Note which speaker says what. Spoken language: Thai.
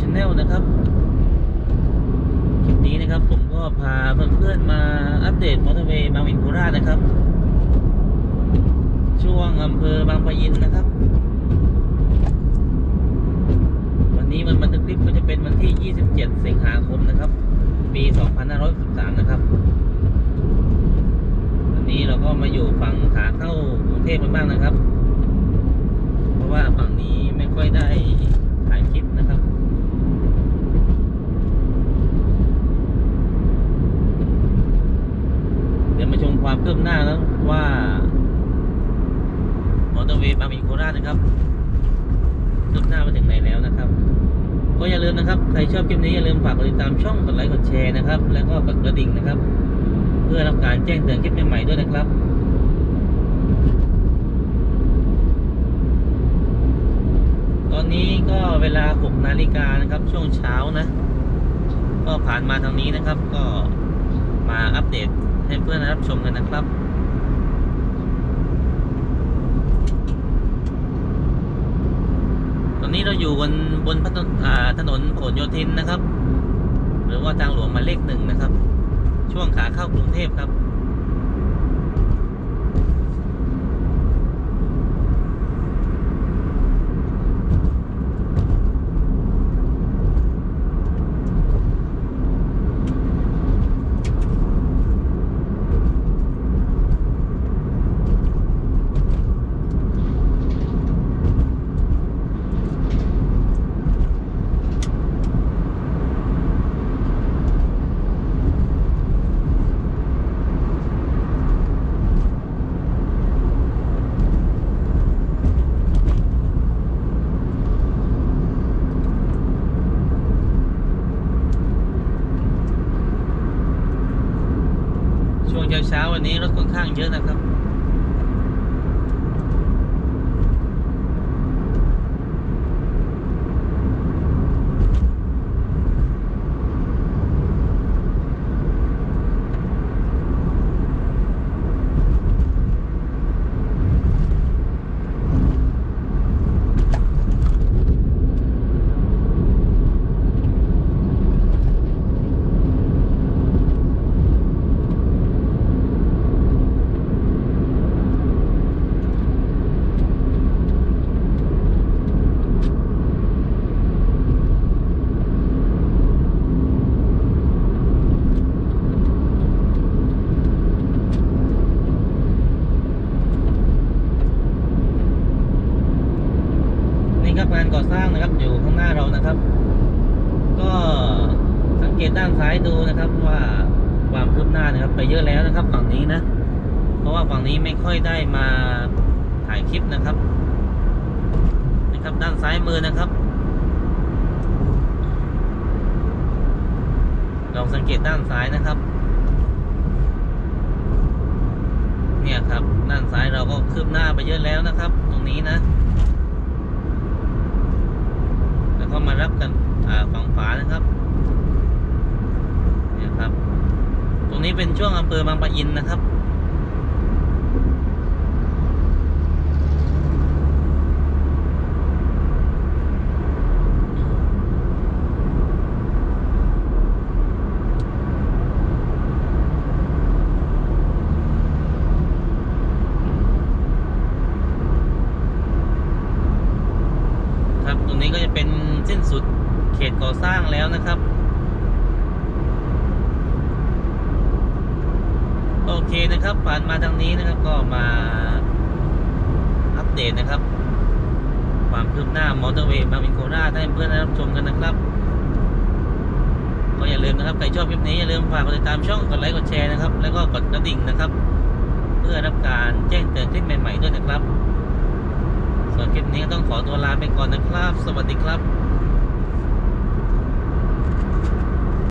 Speaker 1: ชแนลนะครับคลิปนี้นะครับผมก็พาเพื่อนๆมาอัปเดตมอเตอร์เวย์บางวินโคราชนะครับ ช่วงอำเภอบางปะอินนะครับ วันนี้มันบันทึกคลิปก็จะเป็นวันที่ 27 สิงหาคมนะครับ ปี 2563นะครับ วันนี้เราก็มาอยู่ฝั่งขาเข้ากรุงเทพกันบ้างนะครับ เพราะว่าฝั่งนี้ไม่ค่อยได้ถ่ายคลิปนะครับ เดี๋ยวมาชมความคืบหน้าแล้ ว่ามอเตอร์เวย์บางปะอินโคราชนะครับคืบหน้ามาถึงไหนแล้วนะครับ ก็อย่าลืมนะครับ ใครชอบคลิปนี้อย่าลืมฝากกดติดตามช่องกดไลค์กดแชร์นะครับ แล้วก็กดกระดิ่งนะครับ เพื่อรับการแจ้งเตือนคลิปใหม่ๆด้วยนะครับตอนนี้ก็เวลา 6 นาฬิกานะครับ ช่วงเช้านะ ก็ผ่านมาทางนี้นะครับ ก็มาอัปเดตให้เพื่อนรับชมกันนะครับ ตอนนี้เราอยู่บนบนพระตนถนนผลโยธินนะครับ หรือว่าทางหลวงหมายเลขหนึ่งนะครับ ช่วงขาเข้ากรุงเทพครับ เช้าๆวันนี้รถค่อนข้างเยอะนะครับ นี่ครับงานก่อสร้างนะครับอยู่ข้างหน้าเรานะครับ ก็สังเกตด้านซ้ายดูนะครับว่าความคืบหน้านะครับไปเยอะแล้วนะครับฝั่งนี้นะ เพราะว่าฝั่งนี้ไม่ค่อยได้มาถ่ายคลิปนะครับนะครับด้านซ้ายมือนะครับ ลองสังเกตด้านซ้ายนะครับ เนี่ยครับด้านซ้ายเราก็คืบหน้าไปเยอะแล้วนะครับ ตรงนี้นะ ก็มารับกันฝั่งฝานะครับเนี่ยครับ ตรงนี้เป็นช่วงอำเภอบางปะอินนะครับ ครับ ตรงนี้ก็จะเป็นสิ้นสุดเขตก่อสร้างแล้วนะครับ โอเคนะครับ ผ่านมาทางนี้นะครับก็มาอัปเดตนะครับ ความคืบหน้ามอเตอร์เวย์บางวินโคราชให้เพื่อนได้รับชมกันนะครับก็อย่าลืมนะครับ ใครชอบคลิปนี้อย่าลืมฝากกดติดตามช่องกดไลค์กดแชร์นะครับ แล้วก็กดกระดิ่งนะครับ เพื่อรับการแจ้งเตือนคลิปใหม่ๆด้วยนะครับ คลิปนี้ก็ต้องขอตัวลาไปก่อนนะครับ สวัสดีครับ